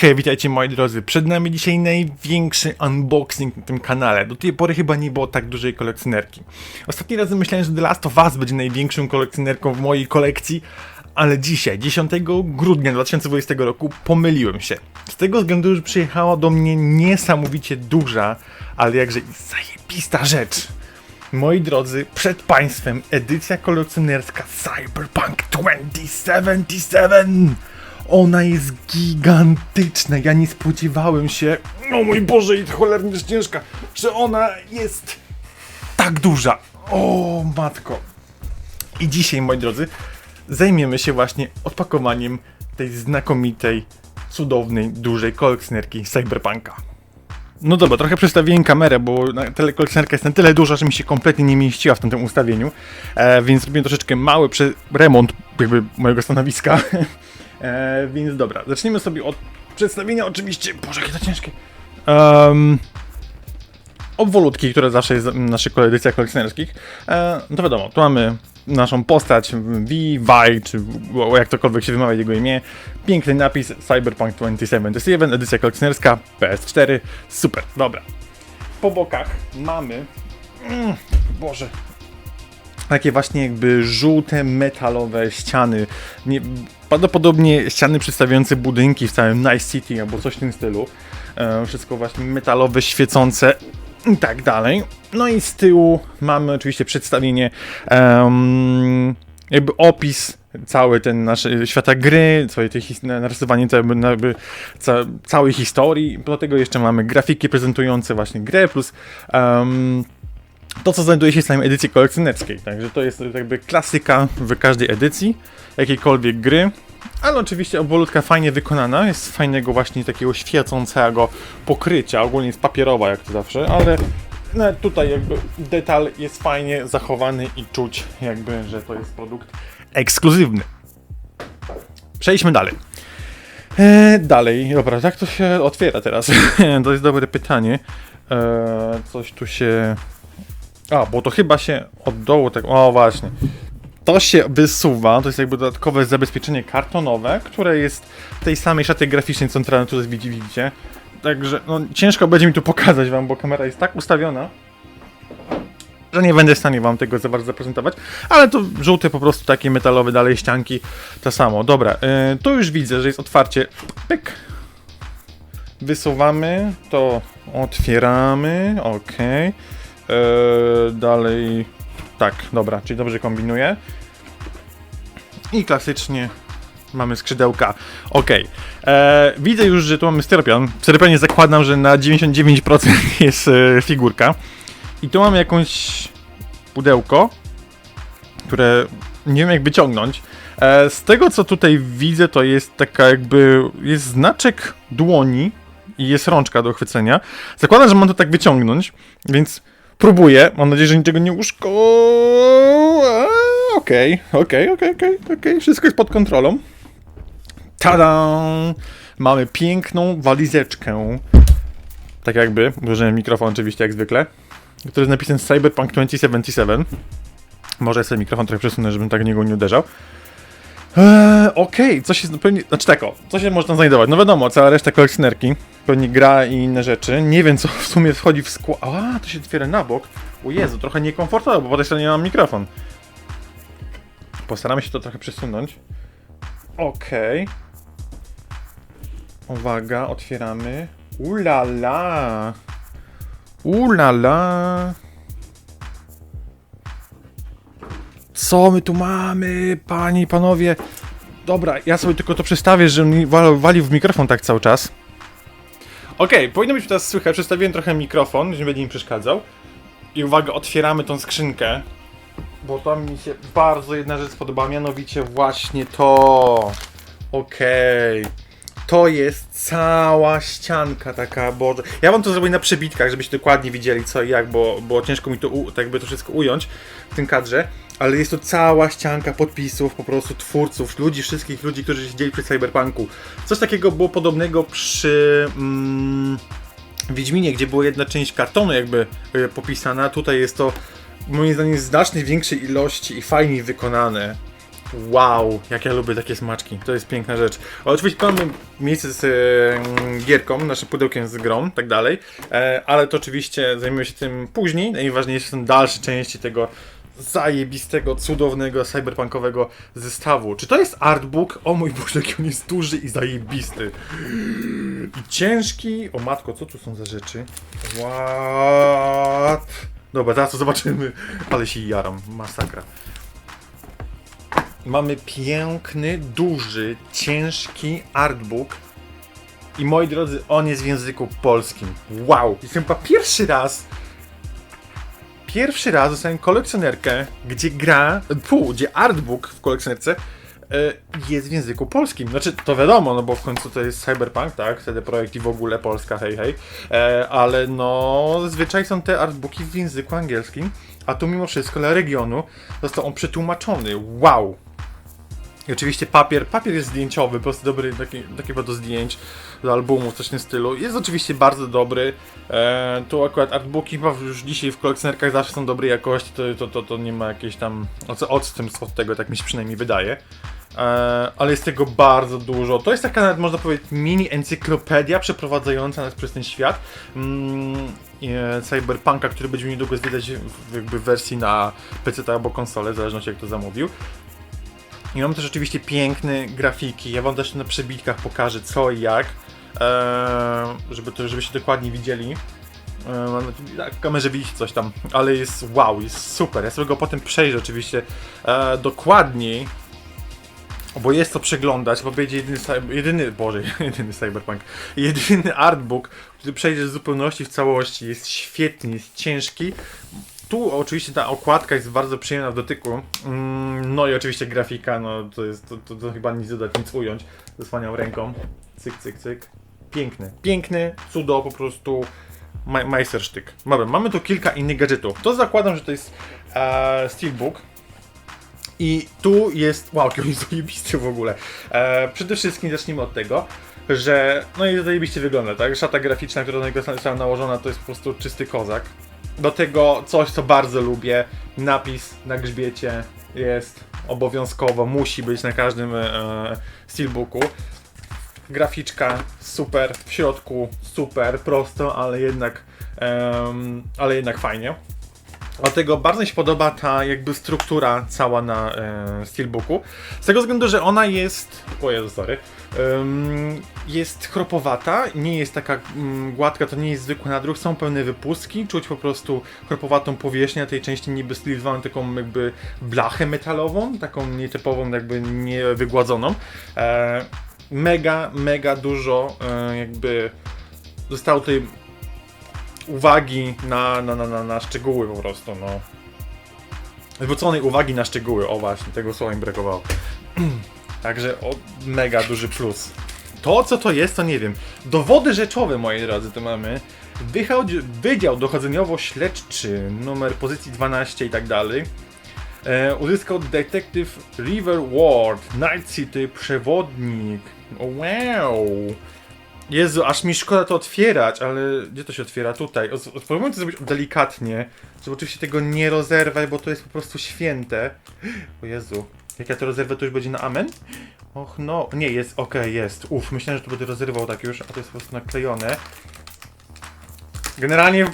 Hej, witajcie moi drodzy. Przed nami dzisiaj największy unboxing na tym kanale. Do tej pory chyba nie było tak dużej kolekcjonerki. Ostatni raz myślałem, że The Last of Us będzie największą kolekcjonerką w mojej kolekcji, ale dzisiaj, 10 grudnia 2020 roku, pomyliłem się. Z tego względu, że przyjechała do mnie niesamowicie duża, ale jakże zajebista rzecz. Moi drodzy, przed Państwem edycja kolekcjonerska Cyberpunk 2077! Ona jest gigantyczna, ja nie spodziewałem się, o mój Boże, i cholernie ciężka, że ona jest tak duża. O matko. I dzisiaj, moi drodzy, zajmiemy się właśnie odpakowaniem tej znakomitej, cudownej, dużej kolekcjonerki Cyberpunka. No dobra, trochę przestawiłem kamerę, bo telekolekcjonerka jest na tyle duża, że mi się kompletnie nie mieściła w tym ustawieniu, e, więc zrobiłem troszeczkę mały remont jakby mojego stanowiska. e, więc dobra, zacznijmy sobie od przedstawienia oczywiście, boże jakie to ciężkie, um, obwolutki, które zawsze jest w naszych edycjach kolekcjonerskich. E, no to wiadomo, tu mamy naszą postać V, Vi, czy jak tokolwiek się wymawia jego imię. Piękny napis Cyberpunk 2077, edycja kolekcjonerska PS4. Super, dobra. Po bokach mamy. Mm, Boże. Takie właśnie jakby żółte, metalowe ściany. Nie, prawdopodobnie ściany przedstawiające budynki w całym Nice City albo coś w tym stylu. E, wszystko właśnie metalowe, świecące i tak dalej. No i z tyłu mamy oczywiście przedstawienie, em, jakby opis cały ten nasz e, świata gry, całej tej narysowanie całe, jakby, ca, całej historii. Do tego jeszcze mamy grafiki prezentujące właśnie grę plus em, to, co znajduje się w samej edycji kolekcjonerskiej. Także to jest jakby klasyka w każdej edycji jakiejkolwiek gry. Ale oczywiście obwolutka fajnie wykonana, jest fajnego właśnie takiego świecącego pokrycia, ogólnie jest papierowa jak to zawsze, ale nawet tutaj jakby detal jest fajnie zachowany i czuć jakby, że to jest produkt ekskluzywny. Przejdźmy dalej. E, dalej, dobra, jak to się otwiera teraz? to jest dobre pytanie. E, coś tu się... A, bo to chyba się od dołu tak... O, właśnie. To się wysuwa, to jest jakby dodatkowe zabezpieczenie kartonowe, które jest tej samej szaty graficznej, teraz tutaj widzi- widzicie. Także no, ciężko będzie mi tu pokazać wam, bo kamera jest tak ustawiona, że nie będę w stanie wam tego za bardzo zaprezentować, ale to żółte po prostu takie metalowe dalej ścianki, to samo. Dobra, yy, tu już widzę, że jest otwarcie, pyk, wysuwamy, to otwieramy, ok, yy, dalej, tak, dobra, czyli dobrze kombinuję. I klasycznie mamy skrzydełka. Ok. E, widzę już, że tu mamy styropian. W styropianie zakładam, że na 99% jest e, figurka. I tu mamy jakąś pudełko, które nie wiem jak wyciągnąć. E, z tego co tutaj widzę, to jest taka jakby. jest znaczek dłoni i jest rączka do chwycenia. Zakładam, że mam to tak wyciągnąć, więc próbuję. Mam nadzieję, że niczego nie uszko. Okej, okej, okej, okej, okej. Wszystko jest pod kontrolą. Tada! Mamy piękną walizeczkę. Tak jakby, użyłem mikrofon oczywiście jak zwykle. Który jest napisem Cyberpunk 2077. Może sobie mikrofon trochę przesunę, żebym tak niego nie uderzał. Eee, Okej, co się pewnie. Znaczy tak, co się można znajdować? No wiadomo, cała reszta kolekcjonerki. Pewnie gra i inne rzeczy. Nie wiem, co w sumie wchodzi w skład. A, to się otwiera na bok. O Jezu, trochę niekomfortowo, bo po tej stronie mam mikrofon. Postaramy się to trochę przesunąć. Okej. Uwaga, otwieramy. Ulala. Ulala. Co my tu mamy, panie i panowie? Dobra, ja sobie tylko to przestawię, że mi wal- walił w mikrofon tak cały czas. Okej, powinno być teraz słychać. Przestawiłem trochę mikrofon, żeby nie mi przeszkadzał. I uwaga, otwieramy tą skrzynkę. Bo tam mi się bardzo jedna rzecz podoba, mianowicie właśnie to. Okej. To jest cała ścianka taka, boże. Ja wam to zrobię na przebitkach, żebyście dokładnie widzieli co i jak, bo, bo ciężko mi to u, tak jakby to wszystko ująć w tym kadrze. Ale jest to cała ścianka podpisów po prostu twórców, ludzi, wszystkich ludzi, którzy siedzieli przy Cyberpunku. Coś takiego było podobnego przy... Mm, Wiedźminie, gdzie była jedna część kartonu jakby y, popisana, tutaj jest to moim zdaniem w znacznie większej ilości i fajniej wykonane. Wow, jak ja lubię takie smaczki. To jest piękna rzecz. Oczywiście mamy miejsce z e, gierką, naszym pudełkiem z grą, tak dalej. E, ale to oczywiście zajmiemy się tym później. Najważniejsze są dalsze części tego zajebistego, cudownego, cyberpunkowego zestawu. Czy to jest artbook? O mój Boże, jaki on jest duży i zajebisty. I ciężki. O matko, co tu są za rzeczy? What? Dobra, zaraz to zobaczymy. Ale się jaram, masakra. Mamy piękny, duży, ciężki artbook. I moi drodzy, on jest w języku polskim. Wow! Jestem chyba pierwszy raz. Pierwszy raz dostałem kolekcjonerkę, gdzie gra. Pół, gdzie artbook w kolekcjonerce e, jest w języku polskim. Znaczy, to wiadomo, no bo w końcu to jest Cyberpunk, tak? Wtedy projekt i w ogóle Polska, hej, hej. E, ale no, zazwyczaj są te artbooki w języku angielskim, a tu mimo wszystko dla regionu został on przetłumaczony. Wow! I oczywiście papier, papier jest zdjęciowy, po prostu dobry, taki, do zdjęć, do albumów, coś w tym stylu. Jest oczywiście bardzo dobry. E, tu akurat artbooki już dzisiaj w kolekcjonerkach zawsze są dobrej jakości, to, to, to, to nie ma jakiejś tam odstępstw od tego, tak mi się przynajmniej wydaje. E, ale jest tego bardzo dużo. To jest taka nawet można powiedzieć mini encyklopedia przeprowadzająca nas przez ten świat. Mm, e, Cyberpunka, który będziemy niedługo zwiedzać w jakby wersji na PC albo konsolę, w zależności jak to zamówił. I mamy też oczywiście piękne grafiki. Ja wam też na przebitkach pokażę co i jak, eee, żeby to, żebyście dokładnie widzieli. Eee, mam na w kamerze widzicie coś tam, ale jest wow, jest super. Ja sobie go potem przejrzę oczywiście eee, dokładniej, bo jest co przeglądać, bo będzie jedyny, jedyny, boże, jedyny cyberpunk, jedyny artbook, który przejdzie w zupełności, w całości, jest świetny, jest ciężki. Tu oczywiście ta okładka jest bardzo przyjemna w dotyku. Mm, No i oczywiście grafika, no to jest, to, to, to chyba nic dodać, nic ująć. Zasłaniam ręką. Cyk, cyk, cyk. Piękny, piękny, cudo po prostu. Ma majstersztyk. Dobra, mamy tu kilka innych gadżetów. To zakładam, że to jest e, Steelbook. I tu jest. Wow, jaki jest zajebisty w ogóle. E, przede wszystkim zacznijmy od tego, że. No i zajebiście wygląda, tak? Szata graficzna, która na niego została nałożona, to jest po prostu czysty kozak. Do tego coś, co bardzo lubię. Napis na grzbiecie jest obowiązkowo, musi być na każdym e, steelbooku. Graficzka super, w środku super, prosto, ale jednak, em, ale jednak fajnie. Dlatego bardzo mi się podoba ta jakby struktura cała na e, Steelbooku. Z tego względu, że ona jest. O Jezu, sorry. Jest chropowata, nie jest taka mm, gładka, to nie jest zwykły nadruk, są pełne wypustki, czuć po prostu chropowatą powierzchnię tej części niby stylizowaną taką jakby blachę metalową, taką nietypową jakby niewygładzoną. E, mega, mega dużo e, jakby zostało tutaj uwagi na, na, na, na, na szczegóły po prostu, no. Zwróconej uwagi na szczegóły, o właśnie, tego słowa mi brakowało. Także o, mega duży plus. To, co to jest, to nie wiem. Dowody rzeczowe, moi drodzy, to mamy. Wychodzi, Wydział Dochodzeniowo-Śledczy, numer pozycji 12 i tak dalej. E, uzyskał Detective River Ward, Night City, przewodnik. Wow! Jezu, aż mi szkoda to otwierać, ale gdzie to się otwiera? Tutaj. Spróbujmy to zrobić delikatnie, żeby oczywiście tego nie rozerwać, bo to jest po prostu święte. O Jezu, jak ja to rozerwę, to już będzie na amen? Och no, nie, jest, okej, jest. Uff, myślałem, że to będę rozrywał tak już, a to jest po prostu naklejone. Generalnie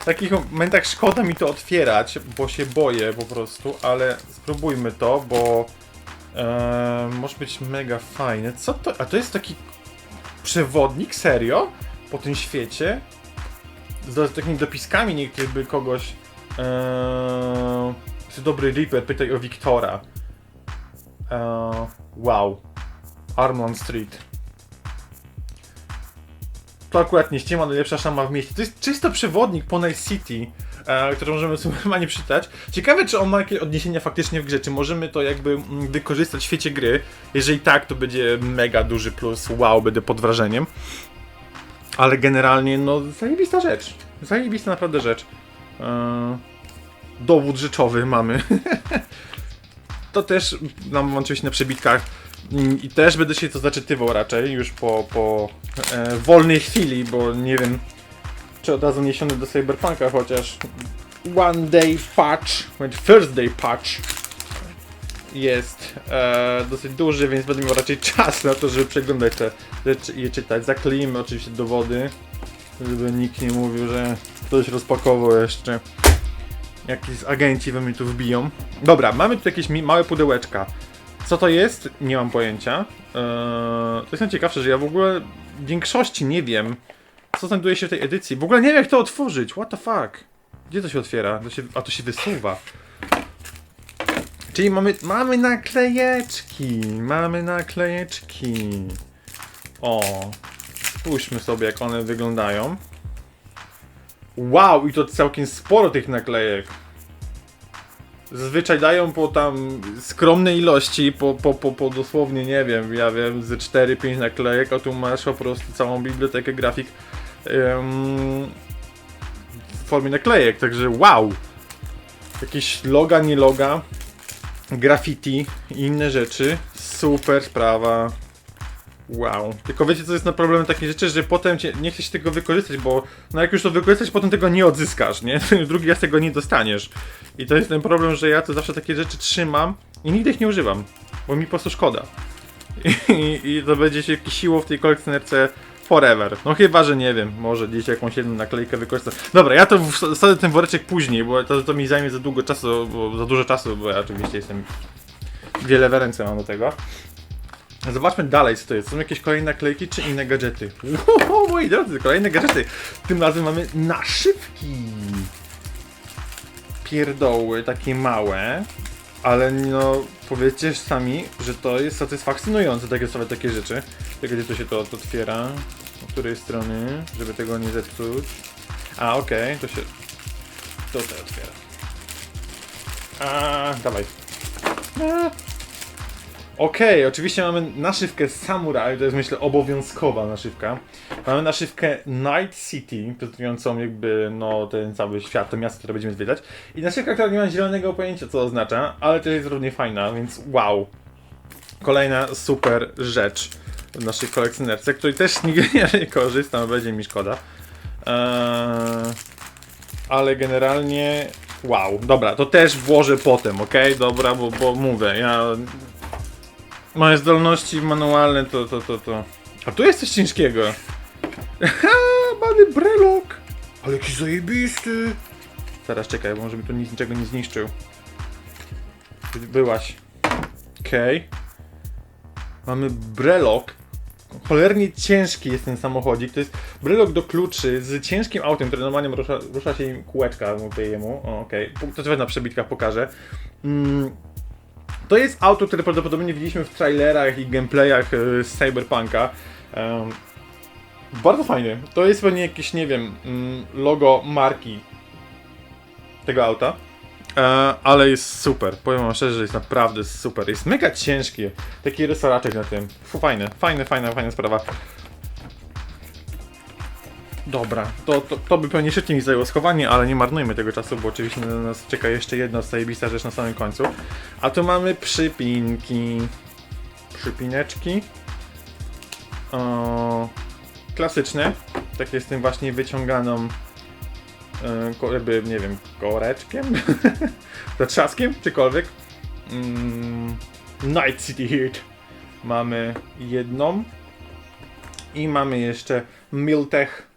w takich momentach szkoda mi to otwierać, bo się boję po prostu, ale spróbujmy to, bo e, może być mega fajne. Co to? A to jest taki przewodnik, serio? Po tym świecie? Z, takimi dopiskami niektórych kogoś. Eee, jest dobry Reaper, pytaj o Wiktora. Eee, wow. Armland Street. To akurat nie ściema, najlepsza szama w mieście. To jest czysto przewodnik po Night City, e, który możemy sobie normalnie przeczytać. Ciekawe, czy on ma jakieś odniesienia faktycznie w grze, czy możemy to jakby mm, wykorzystać w świecie gry. Jeżeli tak, to będzie mega duży plus, wow, będę pod wrażeniem. Ale generalnie, no, zajebista rzecz. Zajebista naprawdę rzecz. E, dowód rzeczowy mamy. to też mam oczywiście na przebitkach i też będę się to zaczytywał raczej już po, po e, wolnej chwili, bo nie wiem czy od razu niesiony do Cyberpunka, chociaż one day patch, first day patch jest e, dosyć duży, więc będę miał raczej czas na to, żeby przeglądać te rzeczy i je czytać. Zakleimy oczywiście dowody, żeby nikt nie mówił, że ktoś rozpakował jeszcze. Jakieś agenci we mnie tu wbiją. Dobra, mamy tu jakieś małe pudełeczka. Co to jest? Nie mam pojęcia. Eee, to jest najciekawsze, że ja w ogóle w większości nie wiem, co znajduje się w tej edycji. W ogóle nie wiem, jak to otworzyć. What the fuck? Gdzie to się otwiera? To się, a to się wysuwa. Czyli mamy, mamy naklejeczki. Mamy naklejeczki. O. Spójrzmy sobie, jak one wyglądają. Wow, i to całkiem sporo tych naklejek. Zazwyczaj dają po tam skromnej ilości, po, po, po, po dosłownie, nie wiem, ja wiem, ze 4-5 naklejek, a tu masz po prostu całą bibliotekę grafik em, w formie naklejek, także wow! Jakieś loga, nie loga, graffiti i inne rzeczy, super sprawa. Wow. Tylko wiecie, co jest na problem takich rzeczy, że potem cię, nie chce się tego wykorzystać, bo no jak już to wykorzystać, potem tego nie odzyskasz, nie? Drugi raz tego nie dostaniesz. I to jest ten problem, że ja to zawsze takie rzeczy trzymam i nigdy ich nie używam, bo mi po prostu szkoda. I, i to będzie się kisiło w tej kolekcjonerce forever. No chyba, że nie wiem, może gdzieś jakąś jedną naklejkę wykorzystam. Dobra, ja to wsadzę ten woreczek później, bo to, to mi zajmie za długo czasu, bo za dużo czasu, bo ja oczywiście jestem... Wiele ręce mam do tego. Zobaczmy dalej, co to jest. Są jakieś kolejne naklejki, czy inne gadżety? O, moi drodzy, kolejne gadżety. Tym razem mamy naszywki. Pierdoły, takie małe. Ale no, powiedzcie sami, że to jest satysfakcjonujące, takie sobie takie rzeczy. Tylko gdzie to się to otwiera? Z której strony? Żeby tego nie zepsuć. A, okej, to się tutaj otwiera. A, dawaj. A. Okej, oczywiście mamy naszywkę Samurai, to jest myślę obowiązkowa naszywka. Mamy naszywkę Night City, prezentującą jakby no ten cały świat, to miasto, które będziemy zwiedzać. I naszywka, która nie ma zielonego pojęcia co oznacza, ale też jest równie fajna, więc wow. Kolejna super rzecz w naszej kolekcjonerce, której też nigdy nie korzystam, będzie mi szkoda. Eee, ale generalnie wow, dobra, to też włożę potem, ok? Dobra, bo, bo mówię, ja Moje zdolności manualne to, to, to, to. A tu jest coś ciężkiego. Ha, mamy brelok! Ale jakiś zajebisty! Teraz czekaj, bo może mi tu nic, niczego nie zniszczył. Byłaś. Okej. Mamy brelok. Cholernie ciężki jest ten samochodzik. To jest brelok do kluczy z ciężkim autem, które normalnie rusza, rusza się im kółeczka, mówię jemu. Okej, to też na przebitkach pokażę. Mm, to jest auto, które prawdopodobnie widzieliśmy w trailerach i gameplayach e, z Cyberpunka. Em, bardzo fajny. To jest pewnie jakieś, nie wiem, mm, logo marki tego auta. E, ale jest super. Powiem wam szczerze, że jest naprawdę super. Jest mega ciężki. Taki rysoraczek na tym. Fu, fajne, fajne, fajna, fajna sprawa. Dobra, to, to, to by pewnie szybciej mi zajęło schowanie, ale nie marnujmy tego czasu, bo oczywiście na nas czeka jeszcze jedna zajebista rzecz na samym końcu. A tu mamy przypinki. Przypineczki. O, klasyczne. Takie z tym właśnie wyciąganą ko- jakby, nie wiem, koreczkiem? Zatrzaskiem? Czykolwiek. Mm, Night City Heat. Mamy jedną. I mamy jeszcze Miltech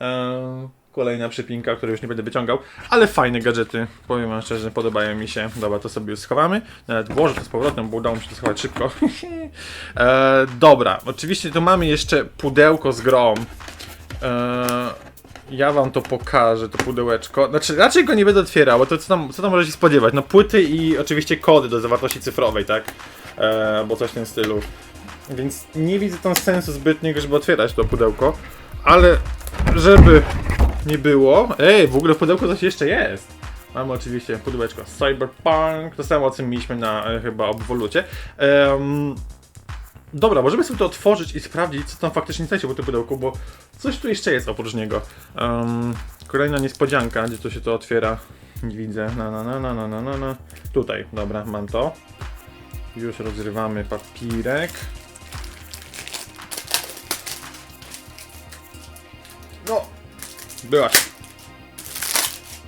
Eee, kolejna przypinka, której już nie będę wyciągał, ale fajne gadżety, powiem wam szczerze, podobają mi się. Dobra, to sobie już schowamy. Nawet włożę to z powrotem, bo udało mi się to schować szybko. eee, dobra, oczywiście tu mamy jeszcze pudełko z grą. Eee, ja wam to pokażę, to pudełeczko. Znaczy, raczej go nie będę otwierał, bo to co tam, co tam może się spodziewać? No płyty i oczywiście kody do zawartości cyfrowej, tak? Bo coś w tym stylu. Więc nie widzę tam sensu zbytniego, żeby otwierać to pudełko. Ale żeby nie było. Ej, w ogóle w pudełku coś jeszcze jest. Mamy oczywiście pudełeczko Cyberpunk, to samo o czym mieliśmy na e, chyba obwolucie. Em, dobra, możemy sobie to otworzyć i sprawdzić, co tam faktycznie znajdzie po tym pudełku, bo coś tu jeszcze jest oprócz niego. Em, kolejna niespodzianka, gdzie to się to otwiera. Nie widzę. Na, na, na, na, na, na, na, na. Tutaj, dobra, mam to. Już rozrywamy papirek. No, byłaś.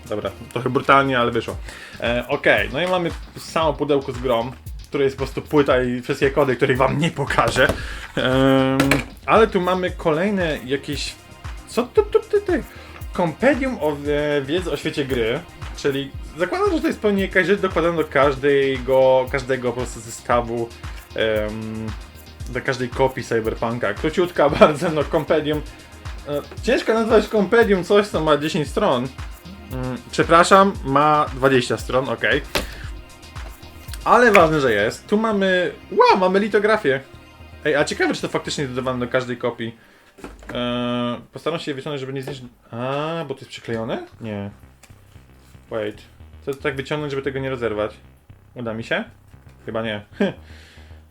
Dobra, trochę brutalnie, ale wyszło. E, Okej, no i mamy samo pudełko z grom, które jest po prostu płyta i wszystkie kody, których wam nie pokażę. Em, ale tu mamy kolejne jakieś... Co to, to, to, to? Kompendium o e, wiedzy o świecie gry, czyli zakładam, że to jest pewnie jakaś rzecz dokładana do każdego, każdego po prostu zestawu, do każdej kopii Cyberpunka. Króciutka bardzo, no kompendium. E, ciężko nazwać kompendium coś, co ma 10 stron. Mm, przepraszam, ma 20 stron, ok. Ale ważne, że jest. Tu mamy. Wow, mamy litografię. Ej, a ciekawe, czy to faktycznie jest dodawane do każdej kopii. Eee, postaram się je wyciągnąć, żeby nie zniszczyć. A, bo to jest przyklejone? Nie. Wait. Chcę to tak wyciągnąć, żeby tego nie rozerwać. Uda mi się? Chyba nie.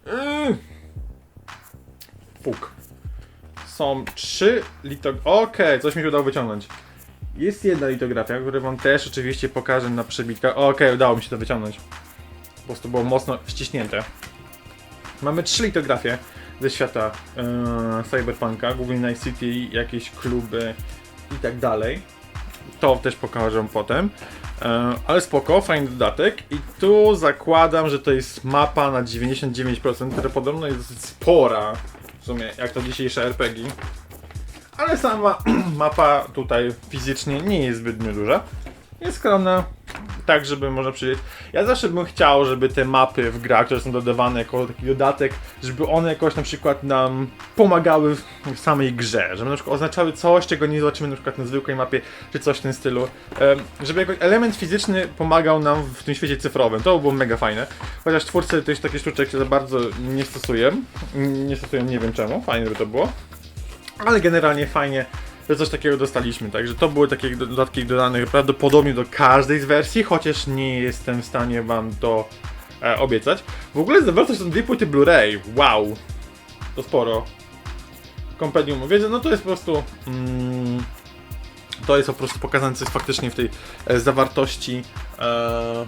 Yy. Fuk. Są trzy lito... Okej, coś mi się udało wyciągnąć. Jest jedna litografia, którą wam też oczywiście pokażę na przebitkach. Okej, udało mi się to wyciągnąć. Po prostu było mocno ściśnięte. Mamy trzy litografie ze świata e, Cyberpunka, głównie Night City, jakieś kluby i tak dalej. To też pokażę potem. E, ale spoko, fajny dodatek. I tu zakładam, że to jest mapa na 99%, która podobno jest dosyć spora. Sumie, jak to dzisiejsze RPG. Ale sama mapa tutaj fizycznie nie jest zbytnio duża. Jest skromna, tak żeby można przyjść. Ja zawsze bym chciał, żeby te mapy w grach, które są dodawane jako taki dodatek, żeby one jakoś na przykład nam pomagały w w samej grze, żeby na przykład oznaczały coś, czego nie zobaczymy na przykład na zwykłej mapie, czy coś w tym stylu. Em, Żeby jakoś element fizyczny pomagał nam w tym świecie cyfrowym, to by było mega fajne. Chociaż twórcy też takie sztuczek za bardzo nie stosują. Nie stosują, nie wiem czemu, fajnie by to było. Ale generalnie fajnie, że coś takiego dostaliśmy. Także to były takie dodatki dodane prawdopodobnie do każdej z wersji, chociaż nie jestem w stanie wam to e, obiecać. W ogóle zawartość są dwie płyty Blu-ray. Wow! To sporo. Kompendium wiedzy, no to jest po prostu. Mm, to jest po prostu pokazane, co jest faktycznie w tej e, zawartości. E,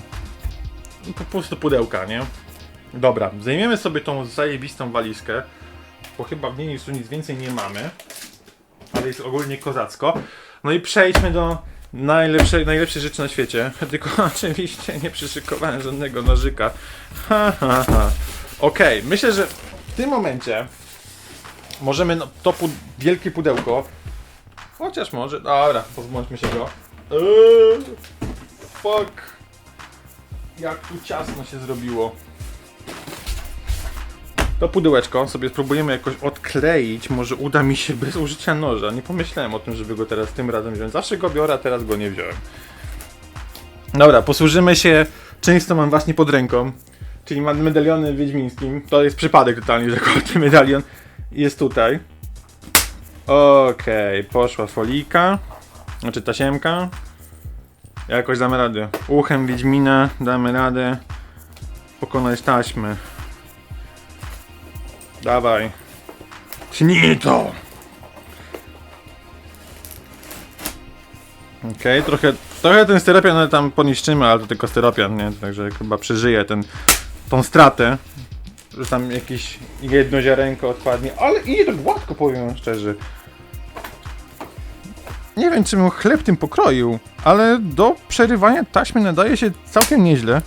po prostu pudełka, nie? Dobra, zajmiemy sobie tą zajebistą walizkę bo chyba w niej już nic więcej nie mamy, ale jest ogólnie kozacko. No i przejdźmy do najlepszej, najlepszej rzeczy na świecie. Tylko oczywiście nie przyszykowałem żadnego nożyka. Ha, ha, ha. Okej, myślę, że w tym momencie możemy no, to pu wielkie pudełko, chociaż może, dobra, pozbądźmy się go. Eee, fuck. Jak tu ciasno się zrobiło. To pudełeczko sobie spróbujemy jakoś odkleić. Może uda mi się bez użycia noża. Nie pomyślałem o tym, żeby go teraz tym razem wziąć. Zawsze go biorę, a teraz go nie wziąłem. Dobra, posłużymy się czymś, co mam właśnie pod ręką. Czyli mam medalionem wiedźmińskim. To jest przypadek totalnie, że ten medalion jest tutaj. Okej, poszła folika. Znaczy tasiemka. Jakoś damy radę. Uchem Wiedźmina damy radę pokonać taśmy. Dawaj. Tnij to! Okej, trochę, trochę ten styropian ale tam poniszczymy, ale to tylko styropian, nie? Także chyba przeżyję ten, tą stratę. Że tam jakieś jedno ziarenko odpadnie, ale idzie to gładko, powiem szczerze. Nie wiem, czy bym chleb tym pokroił, ale do przerywania taśmy nadaje się całkiem nieźle.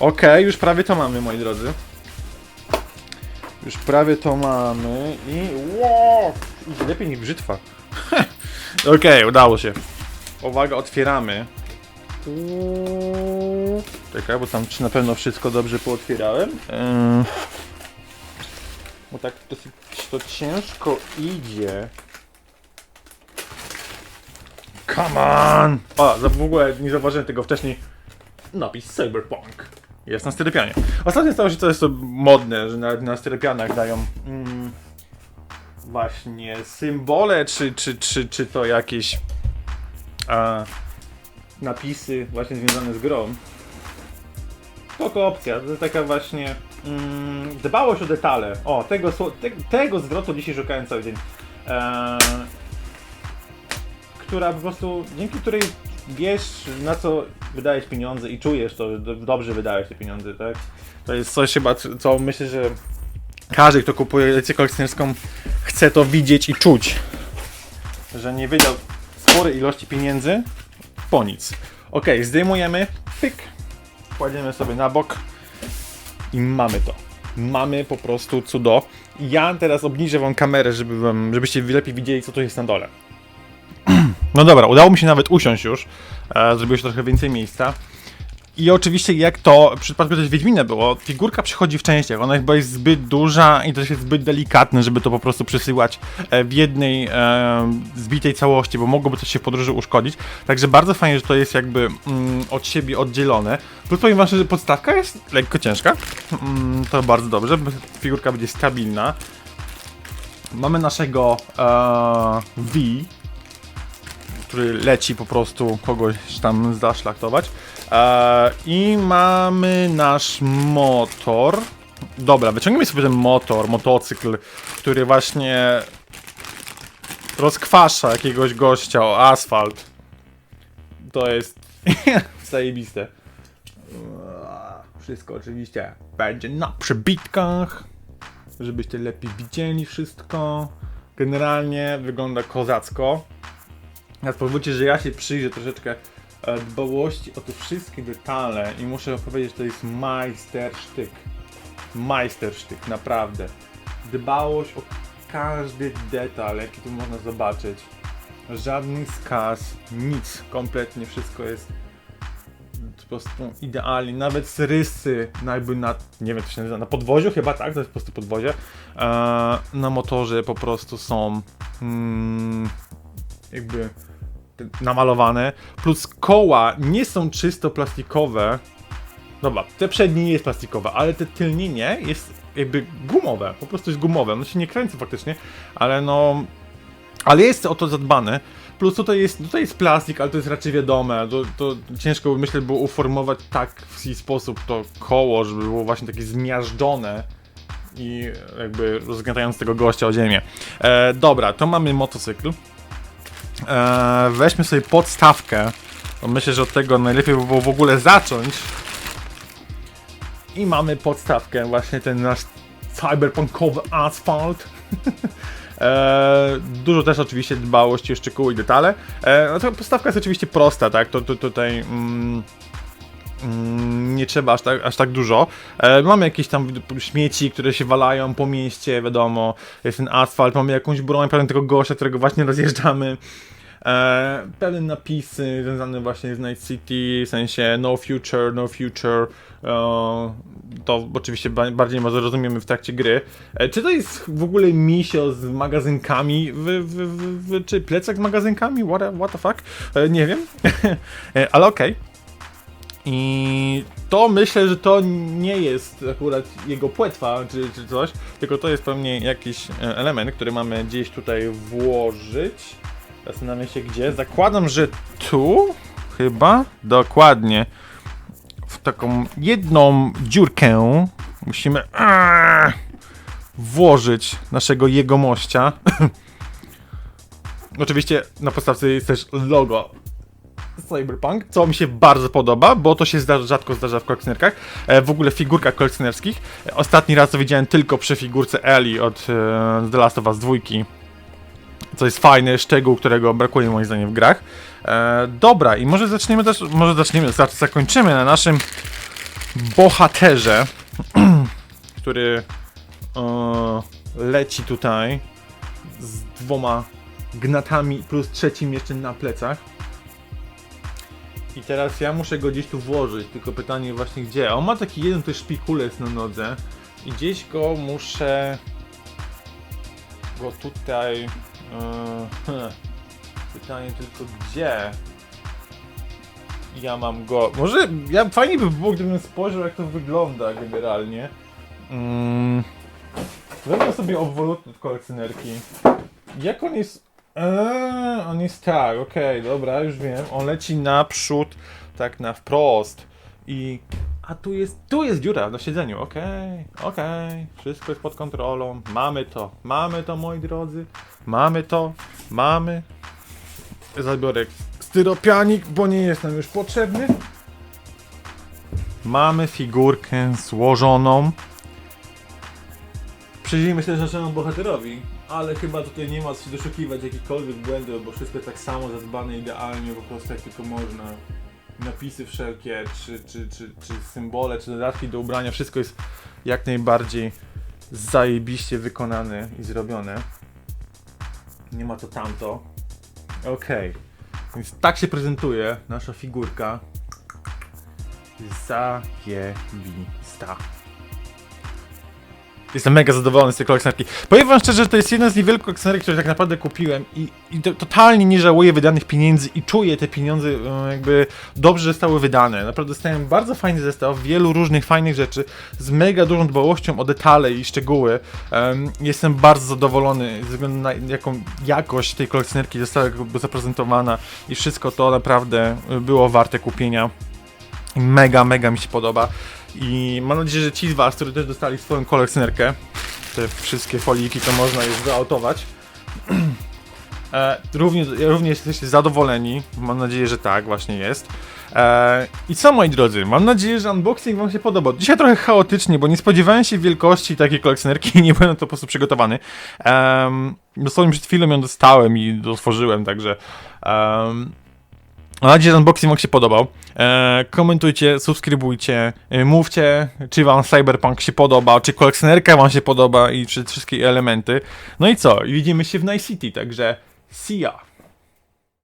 Okej, już prawie to mamy, moi drodzy. Już prawie to mamy i... Wow! Idzie lepiej niż brzytwa. Okej, udało się. Uwaga, otwieramy. Czekaj, bo tam czy na pewno wszystko dobrze pootwierałem. Yy. Bo tak dosyć to ciężko idzie. Come on! O, w ogóle nie zauważyłem tego wcześniej. Napis Cyberpunk. Jest na styropianie. Ostatnio stało się jest to modne, że nawet na styropianach dają mm, właśnie symbole, czy, czy, czy, czy to jakieś a, napisy właśnie związane z grą. Spoko opcja, to jest taka właśnie mm, dbałość o detale. O, tego, te, tego zwrotu dzisiaj szukałem cały dzień. Eee, która po prostu, dzięki której wiesz na co wydajesz pieniądze i czujesz to, że do- dobrze wydajesz te pieniądze, tak? To jest coś chyba, co co myślę, że każdy, kto kupuje edycję kolekcjonerską chce to widzieć i czuć. Że nie wydał sporej ilości pieniędzy po nic. Ok, zdejmujemy, pyk, kładziemy sobie na bok i mamy to. Mamy po prostu cudo. Ja teraz obniżę wam kamerę, żeby wam, żebyście lepiej widzieli, co tu jest na dole. No dobra, udało mi się nawet usiąść już. E, zrobiło się trochę więcej miejsca. I oczywiście jak to w przypadku też Wiedźmina było, figurka przychodzi w częściach, ona chyba jest zbyt duża i też jest zbyt delikatne, żeby to po prostu przesyłać e, w jednej e, zbitej całości, bo mogłoby to się w podróży uszkodzić. Także bardzo fajnie, że to jest jakby mm, od siebie oddzielone. Plus powiem wam, że podstawka jest lekko ciężka, mm, to bardzo dobrze, figurka będzie stabilna. Mamy naszego e, V, który leci po prostu kogoś tam zaszlachtować. E, I mamy nasz motor. Dobra, wyciągniemy sobie ten motor, motocykl, który właśnie rozkwasza jakiegoś gościa o asfalt. To jest zajebiste. Wszystko oczywiście będzie na przebitkach, żebyście lepiej widzieli wszystko. Generalnie wygląda kozacko. Teraz pozwólcie, że ja się przyjrzę troszeczkę e, dbałości o te wszystkie detale i muszę powiedzieć, że to jest majstersztyk. Majstersztyk, naprawdę. Dbałość o każdy detal, jaki tu można zobaczyć. Żadny skaz, nic, kompletnie wszystko jest po prostu idealnie. Nawet rysy, no jakby na, nie wiem, co się nazywa, na podwoziu chyba, tak? To jest po prostu podwozie. E, na motorze po prostu są mm, jakby namalowane. Plus koła nie są czysto plastikowe. Dobra, te przednie nie jest plastikowe, ale te tylnie nie, jest jakby gumowe. Po prostu jest gumowe. Ono się nie kręci faktycznie, ale no... Ale jest o to zadbane. Plus tutaj jest, tutaj jest plastik, ale to jest raczej wiadome. To, to ciężko myślę było uformować tak w sposób to koło, żeby było właśnie takie zmiażdżone i jakby rozgniatając tego gościa o ziemię. E, dobra, to mamy motocykl. E, weźmy sobie podstawkę. Bo myślę, że od tego najlepiej by było w ogóle zacząć. I mamy podstawkę, właśnie ten nasz cyberpunkowy asfalt. E, dużo też oczywiście dbałości o szczegóły i detale. E, no to podstawka jest oczywiście prosta, tak? To, to tutaj mm, nie trzeba aż tak, aż tak dużo. E, mamy jakieś tam śmieci, które się walają po mieście, wiadomo. Jest ten asfalt, mamy jakąś broń, pewnie tego gościa, którego właśnie rozjeżdżamy. E, pewne napisy związane właśnie z Night City, w sensie no future, no future. E, to oczywiście ba- bardziej może rozumiemy w trakcie gry. E, czy to jest w ogóle misio z magazynkami, w, w, w, czy plecak z magazynkami? What, what the fuck? Nie wiem, ale okej. I to myślę, że to nie jest akurat jego płetwa czy, czy coś, tylko to jest pewnie jakiś e, element, który mamy gdzieś tutaj włożyć. Zastanawiam się gdzie. Zakładam, że tu chyba dokładnie w taką jedną dziurkę musimy aaa, włożyć naszego jegomościa. Oczywiście na podstawce jest też logo Cyberpunk, co mi się bardzo podoba, bo to się zdarza, rzadko zdarza w kolekcjonerkach, e, w ogóle w figurkach kolekcjonerskich. E, Ostatni raz to widziałem tylko przy figurce Ellie od e, The Last of Us 2, co jest fajny szczegół, którego brakuje moim zdaniem w grach. E, dobra, i może zaczniemy też, może zaczniemy, zakończymy na naszym bohaterze, który e, leci tutaj z dwoma gnatami plus trzecim jeszcze na plecach. I teraz ja muszę go gdzieś tu włożyć, tylko pytanie właśnie gdzie. A on ma taki jeden też szpikulec na nodze i gdzieś go muszę go tutaj. Yy, pytanie tylko gdzie ja mam go. Może ja fajnie by było, gdybym spojrzał jak to wygląda generalnie. Mm. Wezmę sobie obwolutny od kolekcjonerki. Jak on jest. Eee, on jest tak, okej, dobra, już wiem. On leci naprzód, tak na wprost. I. A tu jest. Tu jest dziura na siedzeniu, okej, okej. Wszystko jest pod kontrolą. Mamy to, mamy to, moi drodzy. Mamy to, mamy. Zabiorę styropianik, bo nie jest nam już potrzebny. Mamy figurkę złożoną. Przyjrzyjmy się też naszemu bohaterowi, ale chyba tutaj nie ma co się doszukiwać jakichkolwiek błędów, bo wszystko tak samo zadbane idealnie, po prostu jak tylko można. napisy wszelkie, czy, czy, czy, czy symbole, czy dodatki do ubrania, wszystko jest jak najbardziej zajebiście wykonane i zrobione. Nie ma to tamto. Okej. Więc tak się prezentuje nasza figurka. Zajebista. Jestem mega zadowolony z tej kolekcjonerki. Powiem wam szczerze, że to jest jedna z niewielu kolekcjonerek, które tak naprawdę kupiłem i, i to, totalnie nie żałuję wydanych pieniędzy i czuję te pieniądze e, jakby dobrze zostały wydane. Naprawdę dostałem bardzo fajny zestaw, wielu różnych fajnych rzeczy z mega dużą dbałością o detale i szczegóły. Em, jestem bardzo zadowolony ze względu na jaką jakość tej kolekcjonerki została zaprezentowana i wszystko to naprawdę było warte kupienia. Mega, mega mi się podoba. I mam nadzieję, że ci z Was, którzy też dostali swoją kolekcjonerkę, te wszystkie foliki, to można już wyautować. E, również, również jesteście zadowoleni. Mam nadzieję, że tak właśnie jest. E, I co moi drodzy, mam nadzieję, że unboxing Wam się podobał. Dzisiaj trochę chaotycznie, bo nie spodziewałem się wielkości takiej kolekcjonerki i nie byłem na to po prostu przygotowany. Um, dosłownie przed chwilą ją dostałem i otworzyłem, także. Um, Mam nadzieję, że unboxing Wam się podobał. E, komentujcie, subskrybujcie, e, mówcie, czy Wam Cyberpunk się podoba, czy kolekcjonerka Wam się podoba i czy wszystkie elementy. No i co? Widzimy się w Night City, także see ya!